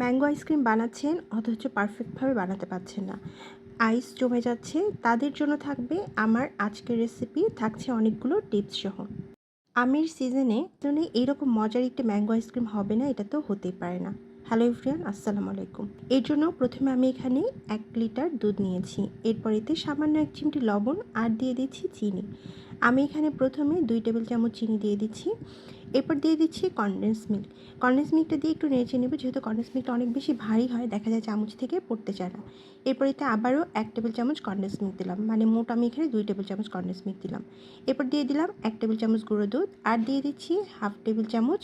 Mango ice cream বানাচ্ছেন, অথচ পারফেক্টভাবে বানাতে পারছেন না। আইস জমে যাচ্ছে, তাদের জন্য থাকবে আমার আজকের রেসিপি, থাকছে অনেকগুলো টিপস সহ। আমের সিজনে জন্য এইরকম মজার একটি ম্যাঙ্গো আইসক্রিম হবে না, এটা তো হতেই পারে না। হ্যালো ইফরিয়ান আসসালামু আলাইকুম। এর জন্য প্রথমে আমি এখানে এক লিটার দুধ নিয়েছি। এরপর এতে সামান্য এক চিমটি লবণ আর দিয়ে দিচ্ছি চিনি। আমি এখানে প্রথমে দুই টেবিল চামচ চিনি দিয়ে দিচ্ছি। এরপর দিয়ে দিচ্ছি কনডেন্স মিল্ক কনডেন্স মিল্কটা দিয়ে একটু নেড়ে নেব, যেহেতু কনডেন্স মিল্কটা অনেক বেশি ভারী হয়, দেখা যায় চামচ থেকে পড়তে চায় না। এরপর এতে আবারও এক টেবিল চামচ কনডেন্স মিল্ক দিলাম মানে মোট আমি এখানে দুই টেবিল চামচ কনডেন্স মিল্ক দিলাম। এরপর দিয়ে দিলাম এক টেবিল চামচ গুঁড়ো দুধ, আর দিয়ে দিচ্ছি হাফ টেবিল চামচ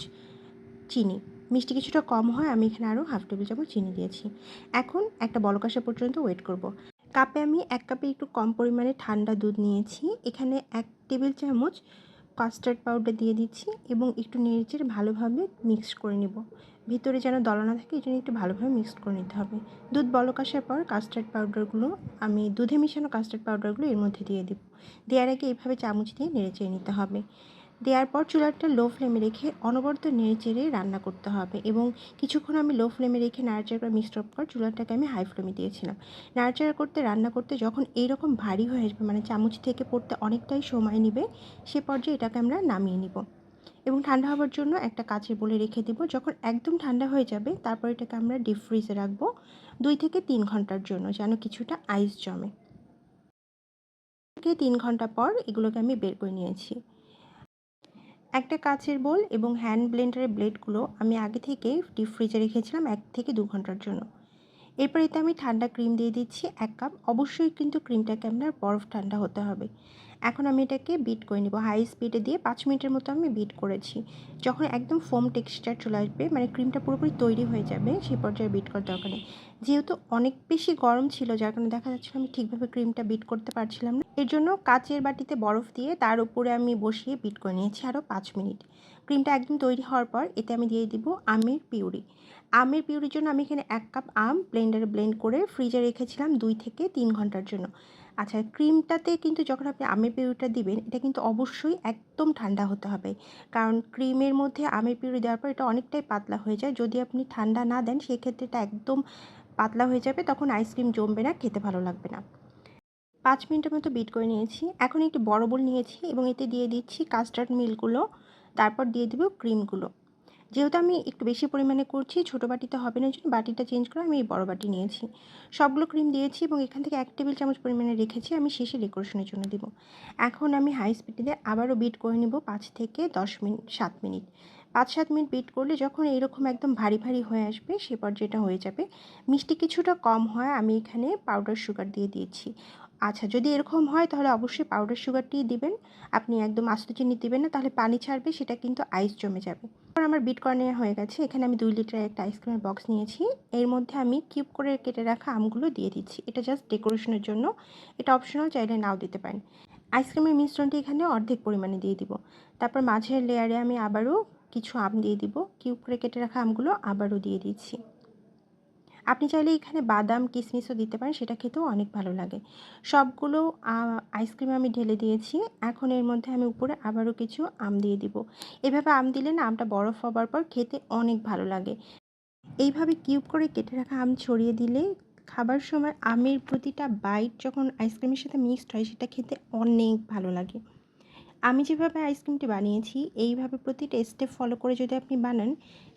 চিনি। মিষ্টি কিছুটা কম হয়, আমি এখানে আরও হাফ টেবিল চামচ চিনি দিয়েছি। এখন একটা বলক আসা পর্যন্ত ওয়েট করব। কাপে আমি এক কাপে একটু কম পরিমাণে ঠান্ডা দুধ নিয়েছি, এখানে এক টেবিল চামচ কাস্টার্ড পাউডার দিয়ে দিচ্ছি এবং একটু নেড়েচেড়ে ভালোভাবে মিক্স করে নেব। ভিতরে যেন দলা না থাকে জন্য একটু ভালোভাবে মিক্স করে নিতে হবে। দুধ বলক আসার পর কাস্টার্ড পাউডারগুলো আমি দুধে মিশানো কাস্টার্ড পাউডারগুলো এর মধ্যে দিয়ে দেবো। দেওয়ার আগে এইভাবে চামচ দিয়ে নেড়েচেড়ে নিতে হবে। দেওয়ার পর চুলাটা লো ফ্লেমে রেখে অনবরত নেড়ে চেড়ে রান্না করতে হবে এবং কিছুক্ষণ আমি লো ফ্লেমে রেখে নাড়াচাড়া করে মিক্সড কর চুলাটাকে আমি হাই ফ্লেমে দিয়েছিলাম। নাড়াচাড়া করতে, রান্না করতে যখন এইরকম ভারী হয়ে আসবে মানে চামচ থেকে পড়তে অনেকটাই সময় নেবে, সে পর্যায়ে এটাকে আমরা নামিয়ে নিব। এবং ঠান্ডা হওয়ার জন্য একটা কাচের বলে রেখে দিব, যখন একদম ঠান্ডা হয়ে যাবে, তারপর এটাকে আমরা ডিপ ফ্রিজে রাখব দুই থেকে তিন ঘণ্টার জন্য, যেন কিছুটা আইস জমে। থেকে তিন ঘণ্টা পর এগুলোকে আমি বের করে নিয়েছি। একটা কাচের বোল এবং হ্যান্ড ব্লেন্ডারের ব্লেডগুলো আমি আগে থেকে ডিপ ফ্রিজে রেখেছিলাম এক থেকে দু ঘণ্টার জন্য। এরপর এতে আমি ঠান্ডা ক্রিম দিয়ে দিচ্ছি এক কাপ। অবশ্যই কিন্তু ক্রিমটাকে আপনার বরফ ঠান্ডা হতে হবে। এখন আমি এটাকে বিট করে নিব। হাই স্পিডে দিয়ে পাঁচ মিনিটের মতো আমি বিট করেছি। যখন একদম ফোম টেক্সচার চলে আসবে মানে ক্রিমটা পুরোপুরি তৈরি হয়ে যাবে সেই পর্যায়ে বিট করার দরকার নেই। যেহেতু অনেক বেশি গরম ছিল, যার কারণে দেখা যাচ্ছিল আমি ঠিকভাবে ক্রিমটা বিট করতে পারছিলাম না। এর জন্য কাচের বাটিতে বরফ দিয়ে তার উপরে আমি বসিয়ে বিট করে নিয়েছি আরও পাঁচ মিনিট। ক্রিমটা একদম তৈরি হওয়ার পর এতে আমি দিয়ে দিব আমের পিউরি। আমের পিউরির জন্য আমি এখানে এক কাপ আম ব্লেন্ডারে ব্লেন্ড করে ফ্রিজে রেখেছিলাম দুই থেকে তিন ঘণ্টার জন্য। আচ্ছা ক্রিমটাতে কিন্তু যখন আপনি আমের পিউরিটা দিবেন, এটা কিন্তু অবশ্যই একদম ঠান্ডা হতে হবে। কারণ ক্রিমের মধ্যে আমের পিউরি দেওয়ার পর এটা অনেকটাই পাতলা হয়ে যায়। যদি আপনি ঠান্ডা না দেন, সেক্ষেত্রে এটা একদম পাতলা হয়ে যাবে, তখন আইসক্রিম জমবে না, খেতে ভালো লাগবে না। পাঁচ মিনিটের মতো বিট করে নিয়েছি। এখন একটি বড় বোল নিয়েছি এবং এতে দিয়ে দিচ্ছি কাস্টার্ড মিল্কগুলো তারপর দিয়ে দেবো ক্রিমগুলো। যেহেতু আমি একটু বেশি পরিমাণে করছি, ছোটো বাটিতে হবে না জন্য বাটিটা চেঞ্জ করে আমি এই বড় বাটি নিয়েছি। সবগুলো ক্রিম দিয়েছি এবং এখান থেকে এক টেবিল চামচ পরিমাণে রেখেছি, আমি শেষে ডেকোরেশনের জন্য দিব। এখন আমি হাই স্পিডে আবারও বিট করে নিব পাঁচ থেকে দশ মিনিট সাত মিনিট। পাঁচ সাত মিনিট বিট করলে যখন এইরকম একদম ভারী ভারী হয়ে আসবে, সে পর্যায়েটা হয়ে যাবে। মিষ্টি কিছুটা কম হয়, আমি এখানে পাউডার সুগার দিয়ে দিয়েছি। আচ্ছা যদি এরকম হয় তাহলে অবশ্যই পাউডার সুগারটি দিবেন। আপনি একদম আস্ত চিনি দিবেন না, তাহলে পানি ছাড়বে, সেটা কিন্তু আইস জমে যাবে। তারপর আমার বিট করা নেওয়া হয়ে গেছে, এখানে আমি দুই লিটার একটা আইসক্রিমের বক্স নিয়েছি। এর মধ্যে আমি কিউব করে কেটে রাখা আমগুলো দিয়ে দিচ্ছি। এটা জাস্ট ডেকোরেশনের জন্য। এটা অপশনাল চাইলে নাও দিতে পারেন। আইসক্রিমের মিশ্রণটি এখানে অর্ধেক পরিমাণে দিয়ে দিব। তারপর মাঝের লেয়ারে আমি আবারও কিছু আম দিয়ে দিব। কিউব করে কেটে রাখা আমগুলো আবারও দিয়ে দিচ্ছি। আপনি চাইলে এখানে বাদাম কিশমিশও দিতে পারেন, সেটা খেতেও অনেক ভালো লাগে। সবগুলো আইসক্রিম আমি ঢেলে দিয়েছি। এখন এর মধ্যে আমি উপরে আবারও কিছু আম দিয়ে দিব। এভাবে আম দিলে না আমটা বরফ হবার পর খেতে অনেক ভালো লাগে। এইভাবে কিউব করে কেটে রাখা আম ছড়িয়ে দিলে খাবার সময় আমের প্রতিটা বাইট যখন আইসক্রিমের সাথে মিক্সড হয়, সেটা খেতে অনেক ভালো লাগে। আমি যেভাবে আইসক্রিমটি বানিয়েছি, এইভাবে প্রতিটা স্টেপ ফলো করে যদি আপনি বানান,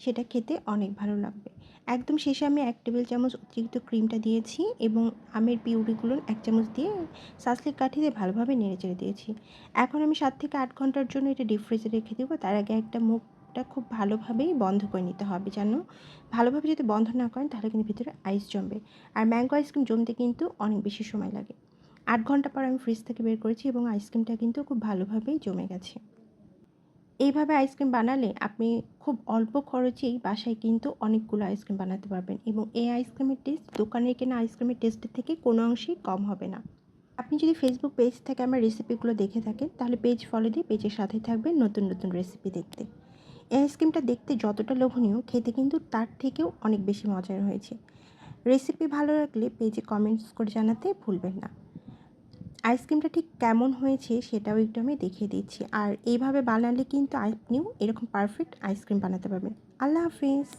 সেটা খেতে অনেক ভালো লাগবে। একদম শেষে আমি এক টেবিল চামচ অতিরিক্ত ক্রিমটা দিয়েছি এবং আমের পিউরিগুলো এক চামচ দিয়ে সাসলিক কাঠি দিয়ে ভালোভাবে নেড়ে চেড়ে দিয়েছি। এখন আমি সাত থেকে আট ঘণ্টার জন্য এটা ডিপ ফ্রিজে রেখে দেবো। তার আগে একটা মুখটা খুব ভালোভাবেই বন্ধ করে নিতে হবে যেন ভালোভাবে যদি বন্ধ না করেন তাহলে কিন্তু ভিতরে আইস জমবে। আর ম্যাঙ্গো আইসক্রিম জমতে কিন্তু অনেক বেশি সময় লাগে। আট ঘণ্টা পর আমি ফ্রিজ থেকে বের করেছি এবং আইসক্রিমটা কিন্তু খুব ভালোভাবেই জমে গেছে। এইভাবে আইসক্রিম বানালে আপনি খুব অল্প খরচেই বাসায় কিন্তু অনেকগুলো আইসক্রিম বানাতে পারবেন এবং এই আইসক্রিমের টেস্ট দোকানের কেনা আইসক্রিমের টেস্টের থেকে কোনো অংশেই কম হবে না। আপনি যদি ফেসবুক পেজ থেকে আমার রেসিপিগুলো দেখে থাকেন, তাহলে পেজ ফলো দিয়ে পেজের সাথে থাকবেন নতুন নতুন রেসিপি দেখতে। এই আইসক্রিমটা দেখতে যতটা লোভনীয়, খেতে কিন্তু তার থেকেও অনেক বেশি মজার হয়েছে। রেসিপি ভালো লাগলে পেজে কমেন্টস করে জানাতে ভুলবেন না। আইসক্রিমটা ঠিক কেমন হয়েছে সেটাও একটু আমি দেখিয়ে দিচ্ছি। আর এইভাবে বানালে কিন্তু আপনিও এরকম পারফেক্ট আইসক্রিম বানাতে পারবেন। আল্লাহ হাফিজ।